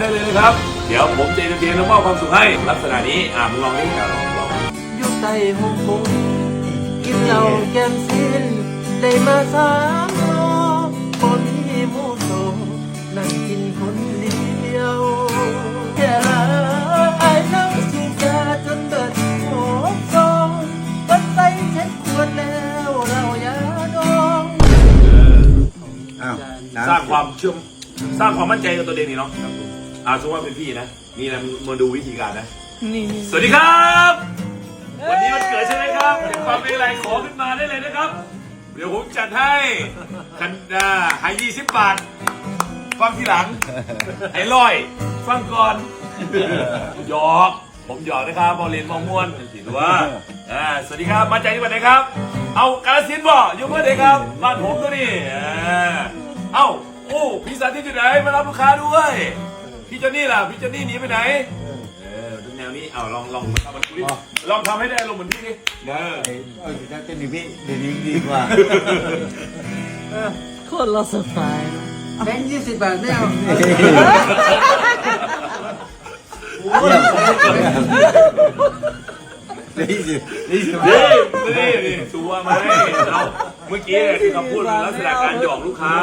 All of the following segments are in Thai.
ได้เลยนะครับ เดี๋ยวผมจะเอนเตอร์เทนและมอบความสุขให้ลักษณะนี้อ่ามึงลองนี่อะลองลองอยู่ใต้ห้องคงกินเหล้าแก้มสิ้นได้มาสามโลคนมีหมูโตนั่งกินคนเดียวแค่ละไอ้นั่งสูบยาจนเบิดหัวซองปันใจเช็ดขวดแล้วเราอย่าดองอ้าว สร้างความเชื่อมสร้างความมั่นใจกับตัวเองนี่เนาะ อ่าสมมติว่าเป็นพี่นะ นี่นะมาดูวิธีการนะนี่สวัสดีครับ วันนี้วันเกิดใช่ไหมครับเห็นความเป็นอะไรขอขึ้นมาได้เลยนะครับ เดี๋ยวผมจัดให้กันอ่าให้ยี่สิบบาท ฟังทีหลังไอ้ร้อย ฟังก่อนหยอก ผมหยอกนะครับบอลเลนมองม่วนสิหรือว่าอ่า สวัสดีครับ มาจากที่ไหนครับ เอากาลสินธุ์บ่อยู่เมื่อไหร่ครับ บ้านผมตัวนี้อ่าเอ้า โอ้พี่สาธิตอยู่ไหน มารับลูกค้าด้วย พี่เจนนี่ล่ะพี่เจนนี่หนีไปไหน เออแนวนี้เอาลองลองทำมันคุยลองทำให้ได้อารมณ์เหมือนพี่ดิเออเอ้ยเออถ้าเป็นพี่เดี๋ยวนี้ดีกว่าคนเราสไตล์แบงค์ยี่สิบบาทไม่เอานี่สินี่สินี่นี่นี่ชัวร์ไหมเอาเมื่อกี้ที่เขาพูดลักษณะการหยอกลูกค้า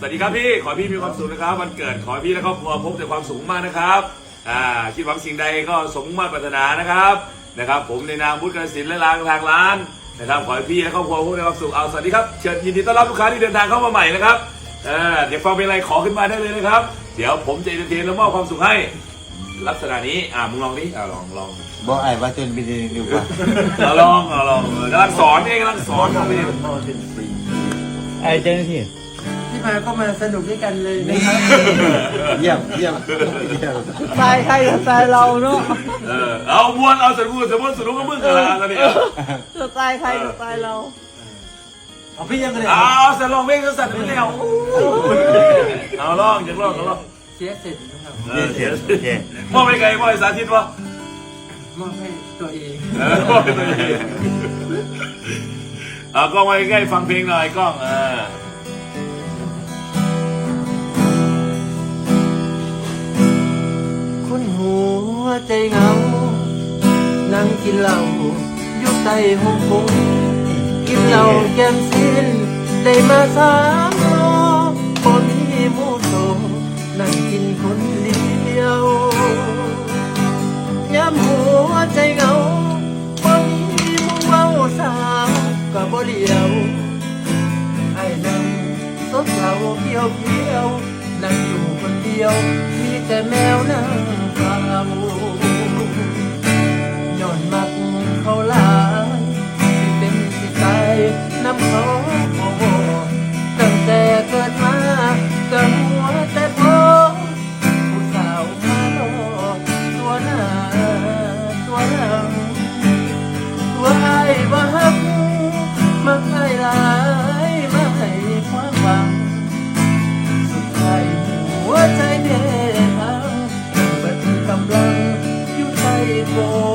สวัสดีครับพี่ขอให้พี่มีความสุขนะครับวันเกิดขอให้พี่และครอบครัวพบแต่ความสุขมากนะครับอ่าคิดหวังสิ่งใดก็สมมุ่งมั่นปรารถนานะครับนะครับ ผมในนามพุทธกสินและลางทางร้านนะครับขอให้พี่และครอบครัวพบแต่ความสุขเอาสวัสดีครับเชิญยินดีต้อนรับลูกค้าที่เดินทางเข้ามาใหม่นะครับเออเดี๋ยวฟังเป็นอะไรขอขึ้นมาได้เลยนะครับ เดี๋ยวผมจะเอนเตอร์เทนและมอบความสุขให้ลักษณะนี้อ่ามึงลองดิอ่าลองลองบอกไอ้ว่าจนเป็นดีกว่าเอาลองเอาลองกำลังสอนเองกำลังสอนผมเองไอ้เจ้าหน้าที่ ที่มาก็มาสนุกด้วยกันเลยนะครับเยี่ยมเยี่ยมเยี่ยมสไตล์ใครสไตล์เราเนาะเออเอามวนเอาสนุกสมมติสนุกก็มึงกันละตอนนี้สไตล์ใครสไตล์เราเอาพี่ยังกันเลยเอาสลองเพลงสั่นไปแล้วเอาลองอยากลองก็ลองเสียเสร็จนะครับเออเยี่ยมโอเคมอบไปไกลมอบไปสาธิตวะมอบให้ตัวเองเออมอบไปตัวเองเอากล้องไว้ใกล้ฟังเพลงหน่อยกล้องเออ นหัวใจเหงา นั่งกินเหล้าอยู่ใต้ห้องคงกินเหล้าแก้มสิ้น ได้มาสามโลคนมีมูโตนั่งกินคนเดียวยามหัวใจเหงาบ่มีมูเมาสาวก็บ่เดียวไอ้นั่งสดเหลาเพียวเพียวนั่งอยู่คนเดียว มีแต่แมวนั่ง เใ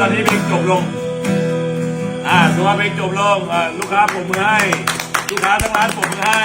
ตอนนี้เพลงจบลง อ่าดูพอเพลงจบลงอะลูกค้าผมมือให้ ลูกค้าทั้งร้านผมมือให้